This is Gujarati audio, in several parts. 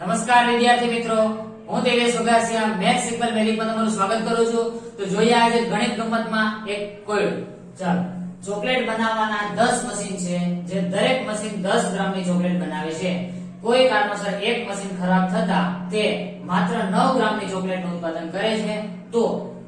નમસ્કાર વિદ્યાર્થી મિત્રો. હું દેવેશ વઘાસિયા મેથ્સ સિમ્પલ મેથિકમાં તમારું સ્વાગત કરું છું. તો જોઈએ આજે ગણિત ગમતમાં એક કોઈડ ચાલો. ચોકલેટ બનાવવાના 10 મશીન છે, જે દરેક મશીન 10 ગ્રામની ચોકલેટ બનાવે છે. કોઈ કારણોસર એક મશીન ખરાબ થતા તે માત્ર 9 ગ્રામની ચોકલેટનું ઉત્પાદન કરે છે. તો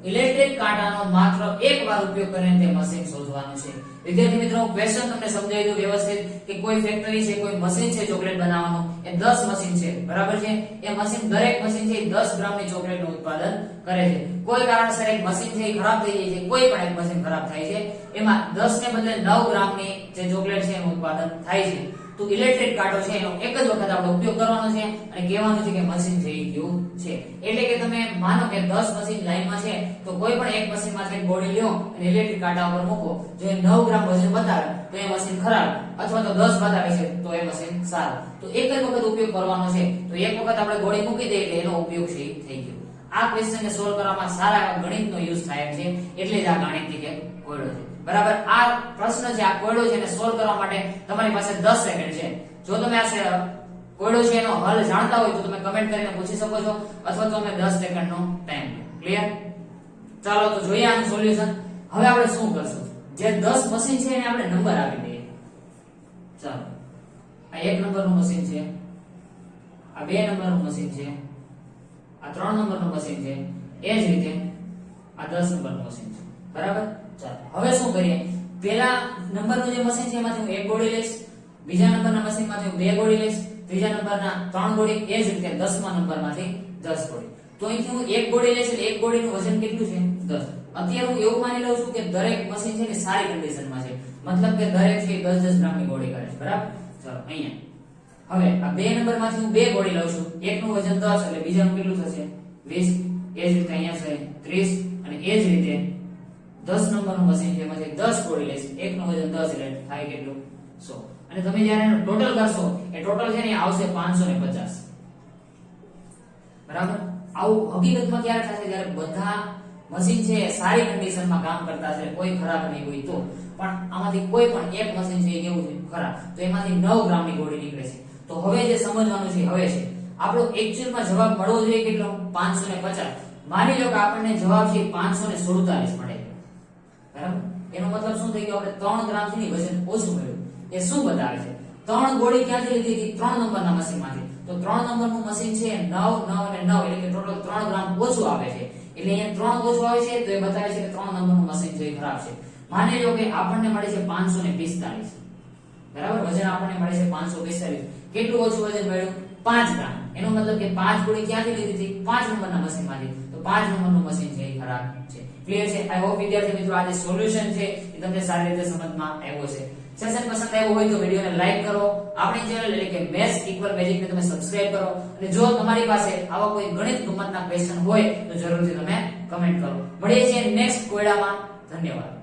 ઇલેક્ટ્રિક કાંટાનો માત્ર એક વાર ઉપયોગ કરીને તે મશીન શોધવાનું છે. વિદ્યાર્થી મિત્રો ક્વેશ્ચન તમને સમજાવી દઉં વ્યવસ્થિત કે કોઈ ફેક્ટરી છે, કોઈ મશીન છે ચોકલેટ બનાવવાનું. એ 10 મશીન છે, બરાબર છે? એ મશીન દરેક મશીન છે, એ 10 ગ્રામની ચોકલેટનું ઉત્પાદન કરે છે. કોઈ કારણસર એક મશીન છે, એ ખરાબ થઈ જાય છે, કોઈ પણ એક મશીન ખરાબ થાય છે. એમાં 10 ને બદલે 9 ગ્રામની જે ચોકલેટ છે, એનું ઉત્પાદન થાય છે. તો ઇલેક્ટ્રિક કાંટો છે, એનો એક જ વખત આપણે ઉપયોગ કરવાનો છે અને કહેવાનું છે કે મશીન થઈ ગયું છે. એટલે કે તમે માનો કે 10 મશીન લાઈનમાં છે, તો કોઈ પણ એક મશીનમાંથી એક બોડી લ્યો અને ઇલેક્ટ્રિક કાંટા ઉપર મૂકો. જો એ 9 ગ્રામ વજન બતાવે તો એ મશીન ખરાબ. અથવા તો 10 બતાવે છે, તો એ મશીન સારું. તો એક જ વખત ઉપયોગ કરવાનો છે. તો એક વખત આપણે ગોળી મૂકી દઈએ એટલે એનો ઉપયોગ છે થઈ ગયો. આ ક્વેશ્ચનને સોલ્વ કરવામાં સારા એવા ગણિતનો યુઝ થાય છે. એટલે જ આ ગાણિતિક એક કોયડો છે. બરાબર? આ પ્રશ્ન છે, આ કોયડો છે એને સોલ્વ કરવા માટે તમારી પાસે 10 સેકન્ડ છે. જો તમે આ કોયડો છે એનો હલ જાણતા હોય તો તમે કમેન્ટ કરીને પૂછી શકો છો, અથવા તો અમે 10 સેકન્ડનો ટાઈમ ક્લિયર ચાલો, તો જોઈએ આનું સોલ્યુશન હવે આપણે શું કરશું? જે 10 મશીન છે એને આપણે નંબર આપી દઈએ. ચાલો. આ એક નંબરનું મશીન છે. આ બે નંબરનું મશીન છે. આ ત્રણ નંબરનું મશીન છે. એ જ રીતે આ 10 નંબરનું મશીન છે. બરાબર? ચાલો, હવે શું કરીએ? પહેલા નંબરનું જે મશીન છે, એમાંથી હું એક ગોળી લઈશ, બીજા નંબરના મશીનમાંથી હું બે ગોળી લઈશ, ત્રીજા નંબરના ત્રણ ગોળી એ જ રીતે 10મા નંબરમાંથી 10 ગોળી તો અહીંથી હું એક ગોળી લઈશ એટલે એક ગોળીનું વજન કેટલું છે? 10 અત્યારે હું એવું માની લઉં છું કે દરેક મશીન છે ને સારી કન્ડિશનમાં છે. મતલબ કે દરેક છે 10 10 ગ્રામની ગોળી કરે છે. બરાબર? ચાલો, અહીંયા. હવે આ બે નંબરમાંથી હું બે ગોળી લઉં છું. એકનું વજન 10 એટલે બીજાનું કેટલું થશે? 20 એ જ રીતે અહીંયા છે 30 અને એ જ રીતે 10 નંબરનું મશીન છે, એમાંથી 10 ગોળી લઈશ. એકનું વજન 10 એટલે થાય કેટલું? 100 અને તમે જ્યારે એનો ટોટલ કરશો, એ ટોટલ છે ને આવશે 550 બરાબર? આવું હકીકતમાં ક્યારે થશે? જ્યારે બધા મશીન છે સારી કન્ડિશનમાં કામ કરતા છે કોઈ ખરાબ નહીં હોય તો. પણ આમાંથી કોઈ પણ એક મશીન છે એ કેવું છે? ખરાબ. તો એમાંથી 9 ગ્રામની ગોળી નીકળે છે. તો હવે જે સમજવાનું છે, હવે છે. આપણો એકચ્યુઅલમાં જવાબ મળવો જોઈએ કેટલો? 550 માની લો કે આપણને જવાબ છે 547 મળે. બરાબર? એનો મતલબ શું થઈ ગયો? આપણે 3 ગ્રામથી વજન ઓછું મળ્યું. એ શું બતાવે છે? ત્રણ ગોળી ક્યાંથી લીધી હતી? ત્રણ નંબરના મશીનમાંથી. તો ત્રણ નંબરનું મશીન છે 9 9 અને 9 એટલે કે ટોટલ 3 ગ્રામ ઓછું આવે છે. એટલે અહીંયા ત્રણ ઓછું આવે છે, તો એ બતાવે છે કે ત્રણ નંબરનું મશીન જે ખરાબ છે. માની લો કે આપણને મળે છે 545 બરાબર? વજન આપણને મળે છે 545 કેટલું ઓછું વજન મળ્યું? 5 ગ્રામ. એનો મતલબ કે 5 ગોળી ક્યાંથી લીધી હતી? 5 નંબરના મશીનમાંથી તો 5 નંબરનું મશીન છે એ ખરાબ છે. ક્લિયર છે? આઈ હોપ વિદ્યાર્થી મિત્રો આ જે સોલ્યુશન છે એ તમને સારી રીતે સમજમાં આવ્યો છે. સેશન પસંદ આવ્યો હોય તો વિડીયોને લાઈક કરો. આપણી ચેનલ એટલે કે મેથ્સ ઇક્વલ મેજિક ને તમે સબસ્ક્રાઇબ કરો. અને જો તમારી પાસે આવા કોઈ ગણિત ગમતના ક્વેશ્ચન હોય તો જરૂરથી તમે કમેન્ટ કરો. મળીએ છીએ નેક્સ્ટ કોયડામાં. ધન્યવાદ.